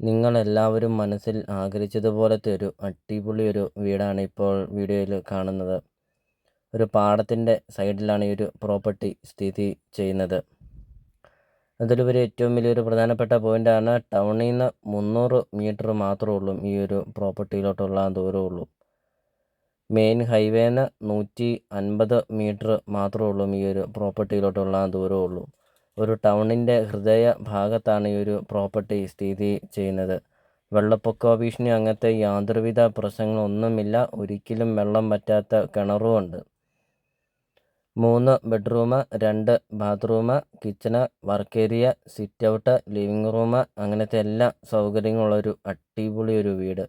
നിങ്ങളെല്ലാവരും മനസ്സിൽ ആഗ്രഹിച്ചതുപോലത്തെ ഒരു അടിപൊളി ഒരു വീടാണ് ഇപ്പോൾ വീഡിയോയിൽ കാണുന്നത്. ഒരു പാടത്തിന്റെ സൈഡിലാണ് ഈ ഒരു പ്രോപ്പർട്ടി സ്ഥിതി ചെയ്യുന്നത്. അതിലുപരി ഏറ്റവും വലിയൊരു പ്രധാനപ്പെട്ട പോയിന്റാണ് ടൗണിൽ നിന്ന് മുന്നൂറ് മീറ്റർ മാത്രമേ ഉള്ളൂ ഈ ഒരു പ്രോപ്പർട്ടിയിലോട്ടുള്ള ദൂരമുള്ളൂ മെയിൻ ഹൈവേന്ന് നൂറ്റി അൻപത് മീറ്റർ മാത്രമേ ഉള്ളൂ ഈ ഒരു പ്രോപ്പർട്ടിയിലോട്ടുള്ള ദൂരമുള്ളൂ ഒരു ടൗണിന്റെ ഹൃദയ ഭാഗത്താണ് ഈ ഒരു പ്രോപ്പർട്ടി സ്ഥിതി ചെയ്യുന്നത്. വെള്ളപ്പൊക്ക ഭീഷണി അങ്ങനത്തെ യാതൊരുവിധ പ്രശ്നങ്ങളൊന്നുമില്ല. ഒരിക്കലും വെള്ളം പറ്റാത്ത കിണറുമുണ്ട്. മൂന്ന് ബെഡ്റൂം രണ്ട് bathroom kitchen work area sit out living room അങ്ങനത്തെ എല്ലാ സൗകര്യങ്ങളുള്ളൊരു അടിപൊളി ഒരു വീട്.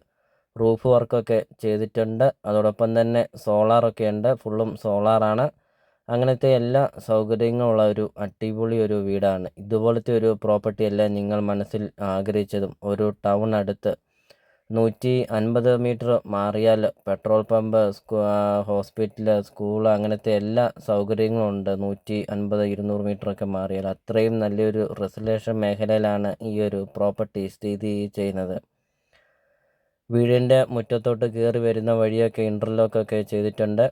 റൂഫ് വർക്കൊക്കെ ചെയ്തിട്ടുണ്ട്. അതോടൊപ്പം തന്നെ സോളാറൊക്കെ ഉണ്ട്. ഫുള്ളും സോളാറാണ്. അങ്ങനത്തെ എല്ലാ സൗകര്യങ്ങളുള്ള ഒരു അടിപൊളി ഒരു വീടാണ്. ഇതുപോലത്തെ ഒരു പ്രോപ്പർട്ടി അല്ല നിങ്ങൾ മനസ്സിൽ ആഗ്രഹിച്ചതും. ഒരു ടൗൺ അടുത്ത് നൂറ്റി അൻപത് മീറ്റർ മാറിയാൽ പെട്രോൾ പമ്പ് ഹോസ്പിറ്റൽ സ്കൂൾ അങ്ങനത്തെ എല്ലാ സൗകര്യങ്ങളും ഉണ്ട്. നൂറ്റി അൻപത് ഇരുന്നൂറ് മീറ്ററൊക്കെ മാറിയാൽ. അത്രയും നല്ലൊരു റെസിലേഷൻ മേഖലയിലാണ് ഈ ഒരു പ്രോപ്പർട്ടി സ്ഥിതി ചെയ്യുന്നത്. വീടിന്റെ മുറ്റത്തോട്ട് കയറി വരുന്ന വഴിയൊക്കെ ഇന്റർലോക്കൊക്കെ ചെയ്തിട്ടുണ്ട്.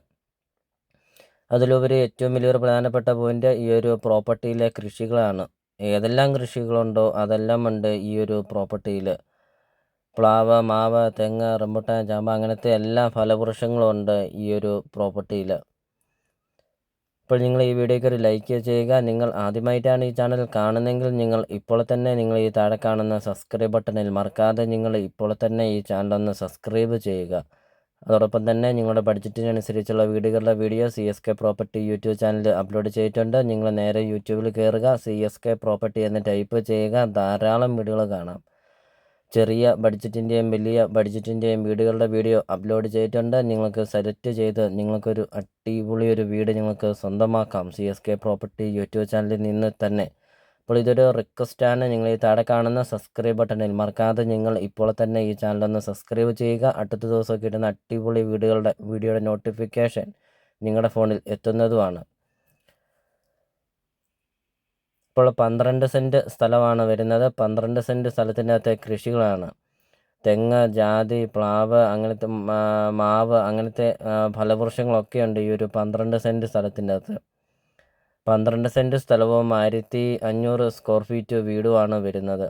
അതിലുപരി ഏറ്റവും വലിയൊരു പ്രധാനപ്പെട്ട പോയിന്റ് ഈ ഒരു പ്രോപ്പർട്ടിയിലെ കൃഷികളാണ്. ഏതെല്ലാം കൃഷികളുണ്ടോ അതെല്ലാം ഉണ്ട് ഈ ഒരു പ്രോപ്പർട്ടിയിൽ പ്ലാവ് മാവ് തെങ്ങ് റംബുട്ടാൻ ചാമ്പ അങ്ങനത്തെ എല്ലാ ഫലവൃക്ഷങ്ങളും ഉണ്ട് ഈ ഒരു പ്രോപ്പർട്ടിയിൽ ഇപ്പോൾ നിങ്ങൾ ഈ വീഡിയോയ്ക്ക് ഒരു ലൈക്ക് ചെയ്യുക. നിങ്ങൾ ആദ്യമായിട്ടാണ് ഈ ചാനൽ കാണുന്നതെങ്കിൽ നിങ്ങൾ ഇപ്പോൾ തന്നെ നിങ്ങൾ ഈ താഴെ കാണുന്ന സബ്സ്ക്രൈബ് ബട്ടണിൽ മറക്കാതെ നിങ്ങൾ ഇപ്പോൾ തന്നെ ഈ ചാനൽ ഒന്ന് സബ്സ്ക്രൈബ് ചെയ്യുക. അതോടൊപ്പം തന്നെ നിങ്ങളുടെ ബഡ്ജറ്റിനനുസരിച്ചുള്ള വീടുകളുടെ video C S K property YouTube channel upload ചെയ്തിട്ടുണ്ട്. നിങ്ങൾ നേരെ യൂട്യൂബിൽ കയറുക സി എസ് കെ പ്രോപ്പർട്ടി എന്ന് ടൈപ്പ് ചെയ്യുക ധാരാളം വീടുകൾ കാണാം. ചെറിയ ബഡ്ജറ്റിന്റെയും വലിയ ബഡ്ജറ്റിന്റെയും വീടുകളുടെ വീഡിയോ അപ്ലോഡ് ചെയ്തിട്ടുണ്ട്. നിങ്ങൾക്ക് സെലക്ട് ചെയ്ത് നിങ്ങൾക്കൊരു അടിപൊളി ഒരു വീട് നിങ്ങൾക്ക് സ്വന്തമാക്കാം. C S K property YouTube ചാനലിൽ നിന്ന് തന്നെ അപ്പോൾ ഇതൊരു റിക്വസ്റ്റാണ് നിങ്ങൾ ഈ താഴെ കാണുന്ന സബ്സ്ക്രൈബ് ബട്ടണിൽ മറക്കാതെ നിങ്ങൾ ഇപ്പോൾ തന്നെ ഈ ചാനൽ ഒന്ന് സബ്സ്ക്രൈബ് ചെയ്യുക. അടുത്ത ദിവസം കിട്ടുന്ന അടിപൊളി വീഡിയോകളുടെ വീഡിയോയുടെ നോട്ടിഫിക്കേഷൻ നിങ്ങളുടെ ഫോണിൽ എത്തുന്നതുമാണ്. ഇപ്പോൾ പന്ത്രണ്ട് സെന്റ് സ്ഥലമാണ് വരുന്നത്. പന്ത്രണ്ട് സെന്റ് സ്ഥലത്തിനകത്തെ കൃഷികളാണ്. തെങ്ങ് ജാതി പ്ലാവ് അങ്ങനത്തെ മാവ് അങ്ങനത്തെ ഫലവൃക്ഷങ്ങളൊക്കെ ഉണ്ട് ഈ ഒരു പന്ത്രണ്ട് സെന്റ് സ്ഥലത്തിന്റെ അകത്ത്. പന്ത്രണ്ട് സെന്റ് സ്ഥലവും ആയിരത്തി അഞ്ഞൂറ് സ്ക്വയർ ഫീറ്റ് വീടുമാണ് വരുന്നത്.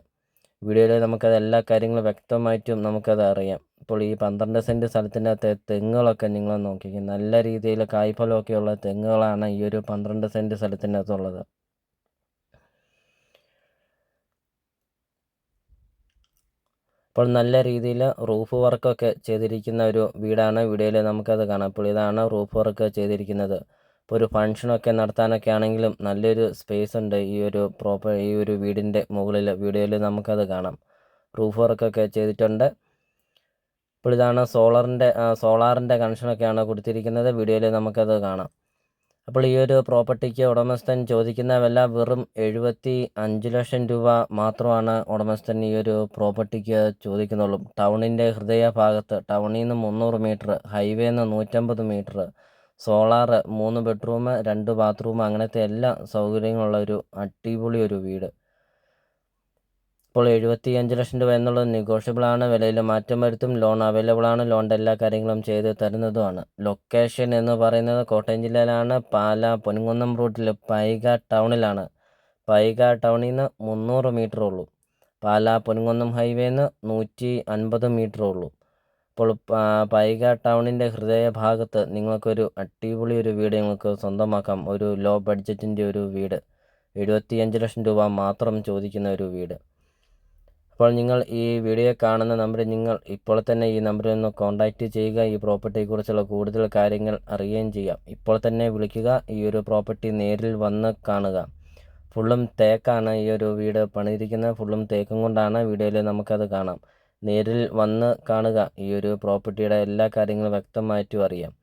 വീഡിയോയിൽ നമുക്കത് എല്ലാ കാര്യങ്ങളും വ്യക്തമായിട്ടും നമുക്കത് അറിയാം. ഇപ്പോൾ ഈ പന്ത്രണ്ട് സെന്റ് സ്ഥലത്തിനകത്തെ തെങ്ങുകളൊക്കെ നിങ്ങൾ നോക്കിക്കും. നല്ല രീതിയിൽ കായ്ഫലമൊക്കെയുള്ള തെങ്ങുകളാണ് ഈ ഒരു പന്ത്രണ്ട് സെന്റ് സ്ഥലത്തിനകത്തുള്ളത് അപ്പോൾ നല്ല രീതിയിൽ റൂഫ് വർക്കൊക്കെ ചെയ്തിരിക്കുന്ന ഒരു വീടാണ്. വീഡിയോയിൽ നമുക്കത് കാണാം. അപ്പോൾ ഇതാണ് റൂഫ് വർക്ക് ചെയ്തിരിക്കുന്നത്. ഇപ്പോൾ ഒരു ഫംഗ്ഷനൊക്കെ നടത്താനൊക്കെ ആണെങ്കിലും നല്ലൊരു സ്പേസ് ഉണ്ട് ഈ ഒരു പ്രോപ്പർ ഈ ഒരു വീടിന്റെ മുകളിൽ വീഡിയോയിൽ നമുക്കത് കാണാം. റൂഫ് വർക്കൊക്കെ ചെയ്തിട്ടുണ്ട്. ഇപ്പോൾ ഇതാണ് സോളറിന്റെ സോളാറിന്റെ കണക്ഷനൊക്കെയാണ് കൊടുത്തിരിക്കുന്നത്. വീഡിയോയിൽ നമുക്കത് കാണാം. അപ്പോൾ ഈ ഒരു പ്രോപ്പർട്ടിക്ക് ഉടമസ്ഥൻ ചോദിക്കുന്ന വില വെറും എഴുപത്തി അഞ്ച് ലക്ഷം രൂപ മാത്രമാണ് ഉടമസ്ഥൻ ഈ ഒരു പ്രോപ്പർട്ടിക്ക് ചോദിക്കുന്നുള്ളൂ. ടൗണിന്റെ ഹൃദയഭാഗത്ത് ടൗണിൽ നിന്ന് മുന്നൂറ് മീറ്റർ ഹൈവേന്ന് നൂറ്റമ്പത് മീറ്റർ സോളാർ മൂന്ന് ബെഡ്റൂം രണ്ട് ബാത്റൂം അങ്ങനത്തെ എല്ലാ സൗകര്യങ്ങളുള്ള ഒരു അടിപൊളി ഒരു വീട്. ഇപ്പോൾ എഴുപത്തി അഞ്ച് ലക്ഷം രൂപ എന്നുള്ളത് നെഗോഷ്യബിൾ ആണ്. വിലയിൽ മാറ്റം വരുത്തും. ലോൺ അവൈലബിൾ ആണ്. ലോണിന്റെ എല്ലാ കാര്യങ്ങളും ചെയ്ത് തരുന്നതുമാണ്. ലൊക്കേഷൻ എന്ന് പറയുന്നത് കോട്ടയം ജില്ലയിലാണ്. പാല പൊൻകുന്നം റൂട്ടിൽ പൈക ടൗണിലാണ്. പൈക ടൗണിൽ നിന്ന് മുന്നൂറ് മീറ്റർ ഉള്ളൂ. പാല പൊൻകുന്നം ഹൈവേന്ന് നൂറ്റി അൻപത് മീറ്റർ ഉള്ളൂ. ഇപ്പോൾ പൈക ടൗണിന്റെ ഹൃദയഭാഗത്ത് നിങ്ങൾക്കൊരു അടിപൊളി ഒരു വീട് നിങ്ങൾക്ക് സ്വന്തമാക്കാം. ഒരു ലോ ബഡ്ജറ്റിന്റെ ഒരു വീട്. എഴുപത്തിയഞ്ച് ലക്ഷം രൂപ മാത്രം ചോദിക്കുന്ന ഒരു വീട്. അപ്പോൾ നിങ്ങൾ ഈ വീഡിയോ കാണുന്ന നമ്പറിൽ നിങ്ങൾ ഇപ്പോൾ തന്നെ ഈ നമ്പറിൽ ഒന്ന് കോൺടാക്റ്റ് ചെയ്യുക. ഈ പ്രോപ്പർട്ടിയെക്കുറിച്ചുള്ള കൂടുതൽ കാര്യങ്ങൾ അറിയുകയും ചെയ്യാം. ഇപ്പോൾ തന്നെ വിളിക്കുക. ഈ ഒരു പ്രോപ്പർട്ടി നേരിൽ വന്ന് കാണുക. ഫുള്ളും തേക്കാണ് ഈ ഒരു വീട് പണിയിരിക്കുന്നത് ഫുള്ളും തേക്കും കൊണ്ടാണ് വീഡിയോയിൽ നമുക്കത് കാണാം. നേരിൽ വന്ന് കാണുക. ഈ ഒരു പ്രോപ്പർട്ടിയുടെ എല്ലാ കാര്യങ്ങളും വ്യക്തമായിട്ടും അറിയാം.